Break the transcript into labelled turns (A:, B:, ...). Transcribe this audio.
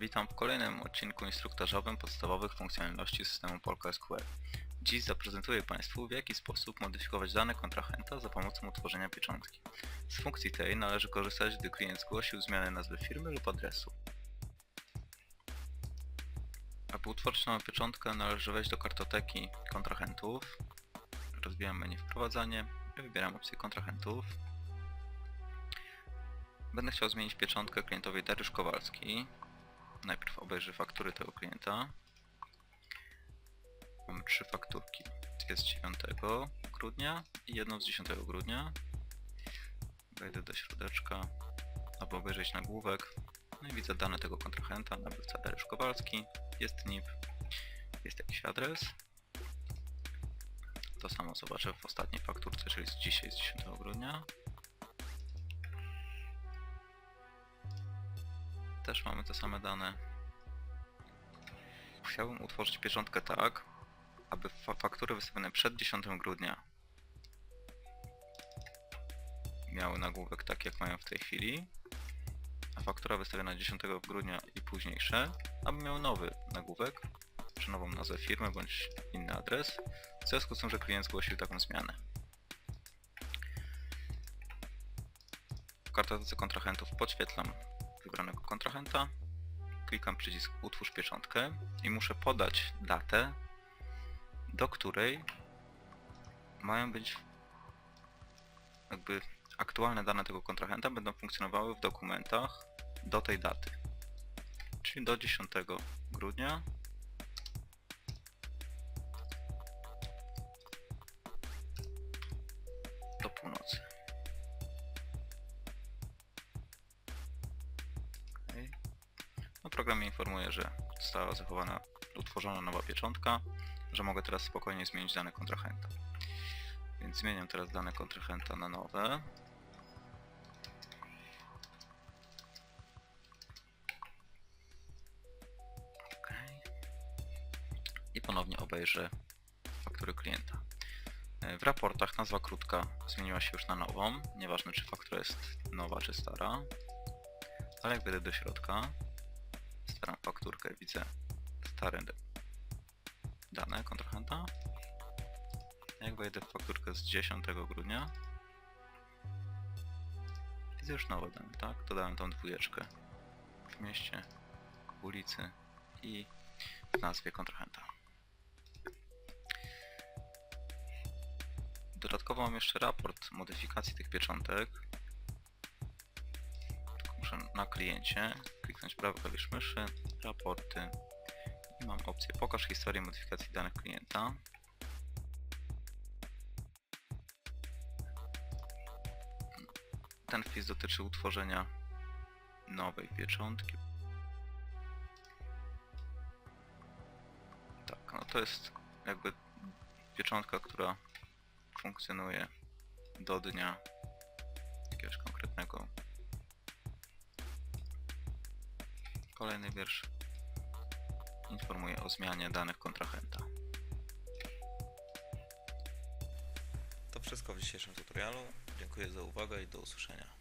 A: Witam w kolejnym odcinku instruktażowym podstawowych funkcjonalności systemu Polka SQL. Dziś zaprezentuję Państwu w jaki sposób modyfikować dane kontrahenta za pomocą utworzenia pieczątki. Z funkcji tej należy korzystać, gdy klient zgłosił zmianę nazwy firmy lub adresu. Aby utworzyć nową pieczątkę należy wejść do kartoteki kontrahentów. Rozwijam menu wprowadzanie i wybieram opcję kontrahentów. Będę chciał zmienić pieczątkę klientowi Dariusz Kowalski. Najpierw obejrzę faktury tego klienta. Mamy trzy fakturki. Z 9 grudnia i jedną z 10 grudnia. Wejdę do środeczka, aby obejrzeć nagłówek. No i widzę dane tego kontrahenta, nabywca Dariusz Kowalski. Jest NIP, jest jakiś adres. To samo zobaczę w ostatniej fakturce, czyli z dzisiaj, z 10 grudnia. Też mamy te same dane. Chciałbym utworzyć pieczątkę tak, aby fa faktury wystawione przed 10 grudnia miały nagłówek tak jak mają w tej chwili, a faktura wystawiona 10 grudnia i późniejsze, aby miały nowy nagłówek, czy nową nazwę firmy bądź inny adres, w związku z tym, że klient zgłosił taką zmianę. W kartotece kontrahentów podświetlam wybranego kontrahenta, klikam przycisk utwórz pieczątkę i muszę podać datę, do której mają być jakby aktualne dane tego kontrahenta będą funkcjonowały w dokumentach do tej daty. Czyli do 10 grudnia program mnie informuje, że została zachowana, utworzona nowa pieczątka, że mogę teraz spokojnie zmienić dane kontrahenta. Więc zmieniam teraz dane kontrahenta na nowe. Okej. I ponownie obejrzę faktury klienta. E, W raportach nazwa krótka zmieniła się już na nową. Nieważne czy faktura jest nowa czy stara. Ale jak wejdę do środka, starą fakturkę, widzę stare dane kontrahenta. Jak wejdę w fakturkę z 10 grudnia, widzę już nowe dane, tak? Dodałem tą dwójeczkę w mieście, w ulicy i w nazwie kontrahenta. Dodatkowo mam jeszcze raport modyfikacji tych pieczątek. Na kliencie kliknąć prawy klawisz myszy, raporty i mam opcję pokaż historię modyfikacji danych klienta. Ten wpis dotyczy utworzenia nowej pieczątki. Tak, no to jest jakby pieczątka, która funkcjonuje do dnia jakiegoś konkretnego. Kolejny wiersz informuje o zmianie danych kontrahenta.
B: To wszystko w dzisiejszym tutorialu. Dziękuję za uwagę i do usłyszenia.